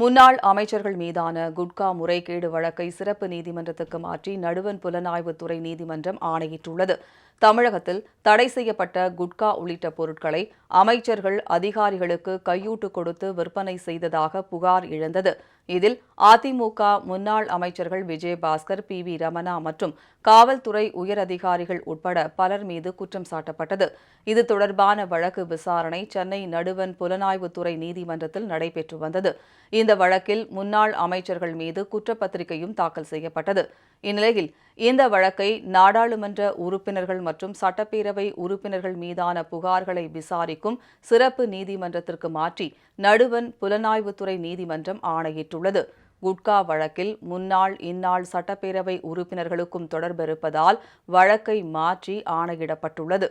முன்னாள் அமைச்சர்கள் மீதான குட்கா முறைகேடு வழக்கை சிறப்பு நீதிமன்றத்துக்கு மாற்றி நடுவன் புலனாய்வுத்துறை நீதிமன்றம் ஆணையிட்டுள்ளது. தமிழகத்தில் தடை செய்யப்பட்ட குட்கா உள்ளிட்ட பொருட்களை அமைச்சர்கள் அதிகாரிகளுக்கு கையூட்டு கொடுத்து விற்பனை செய்ததாக புகார் எழுந்தது. இதில் அதிமுக முன்னாள் அமைச்சர்கள் விஜயபாஸ்கர் பி. வி. ரமணா மற்றும் காவல்துறை உயரதிகாரிகள் உட்பட பலர் மீது குற்றம் சாட்டப்பட்டது. இது தொடர்பான வழக்கு விசாரணை சென்னை நடுவன் புலனாய்வுத்துறை நீதிமன்றத்தில் நடைபெற்று வந்தது. இந்த வழக்கில் முன்னாள் அமைச்சர்கள் மீது குற்றப்பத்திரிகையும் தாக்கல் செய்யப்பட்டது. இந்நிலையில் இந்த வழக்கை நாடாளுமன்ற உறுப்பினர்கள் மற்றும் சட்டப்பேரவை உறுப்பினர்கள் மீதான புகார்களை விசாரிக்கும் சிறப்பு நீதிமன்றத்திற்கு மாற்றி நடுவன் புலனாய்வுத்துறை நீதிமன்றம் ஆணையிட்டுள்ளது. குட்கா வழக்கில் முன்னாள் இந்நாள் சட்டப்பேரவை உறுப்பினர்களுக்கும் தொடர்பிருப்பதால் வழக்கை மாற்றி ஆணையிடப்பட்டுள்ளது.